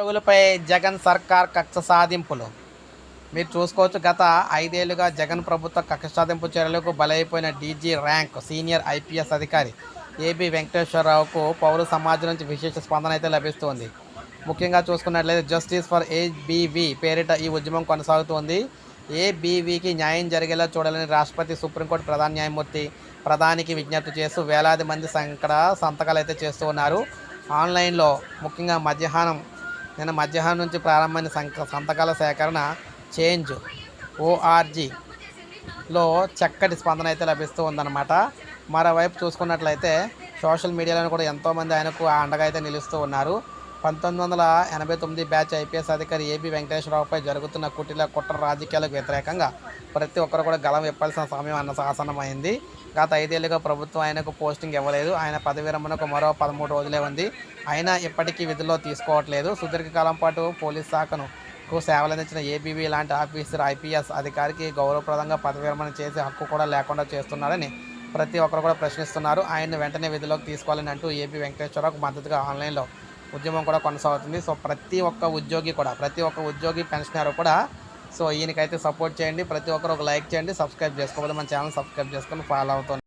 ఉద్యోగులపై జగన్ సర్కార్ కక్ష సాధింపులు. మీరు చూసుకోవచ్చు గత ఐదేళ్ళుగా జగన్ ప్రభుత్వ కక్ష సాధింపు చర్యలకు బలైపోయిన డీజీ ర్యాంక్ సీనియర్ ఐపీఎస్ అధికారి ఏబి వెంకటేశ్వరరావుకు పౌర సమాజం నుంచి విశేష స్పందన అయితే లభిస్తుంది. ముఖ్యంగా చూసుకున్నట్లయితే జస్టిస్ ఫర్ ఏబీవీ పేరిట ఈ ఉద్యమం కొనసాగుతోంది. ఏబీవీకి న్యాయం జరిగేలా చూడాలని రాష్ట్రపతి సుప్రీంకోర్టు ప్రధాన న్యాయమూర్తి ప్రధానికి విజ్ఞప్తి చేస్తూ వేలాది మంది సంకట సంతకాలు అయితే చేస్తూ ఉన్నారు. ఆన్లైన్లో ముఖ్యంగా మధ్యాహ్నం నిన్న మధ్యాహ్నం నుంచి ప్రారంభమైన సంక సంతకాల సేకరణ చేంజ్ ఓఆర్జీలో చక్కటి స్పందన అయితే లభిస్తూ ఉందన్నమాట. మరోవైపు చూసుకున్నట్లయితే సోషల్ మీడియాలో కూడా ఎంతోమంది ఆయనకు అండగా అయితే నిలుస్తూ ఉన్నారు. పంతొమ్మిది వందల ఎనభై తొమ్మిది బ్యాచ్ ఐపీఎస్ అధికారి ఏబి వెంకటేశ్వరరావుపై జరుగుతున్న కుటిల కుట్ర రాజకీయాలకు వ్యతిరేకంగా ప్రతి ఒక్కరు కూడా గలం విప్పాల్సిన సమయం అన్న శాసనమైంది గత ఐదేళ్ళుగా ప్రభుత్వం ఆయనకు పోస్టింగ్ ఇవ్వలేదు. ఆయన పదవి విరమణకు మరో పదమూడు రోజులే ఉంది. అయినా ఇప్పటికీ విధుల్లో తీసుకోవట్లేదు. సుదీర్ఘకాలం పాటు పోలీస్ శాఖను సేవలందించిన ఏబీవీ లాంటి ఆఫీసర్ ఐపీఎస్ అధికారికి గౌరవప్రదంగా పదవి విరమణ చేసే హక్కు కూడా లేకుండా చేస్తున్నారని ప్రతి ఒక్కరు కూడా ప్రశ్నిస్తున్నారు. ఆయన్ని వెంటనే విధిలోకి తీసుకోవాలని అంటూ ఏపీ వెంకటేశ్వరరావుకు మద్దతుగా ఆన్లైన్లో ఉద్యమం కూడా కొనసాగుతుంది. సో ప్రతి ఒక్క ఉద్యోగి కూడా ప్రతి ఒక్క ఉద్యోగి పెన్షనర్ కూడా సో ఈయనకైతే సపోర్ట్ చేయండి. ప్రతి ఒక్కరు ఒక లైక్ చేయండి సబ్స్క్రైబ్ చేసుకోవాలి. మన ఛానల్ సబ్స్క్రైబ్ చేసుకొని ఫాలో అవుతుంది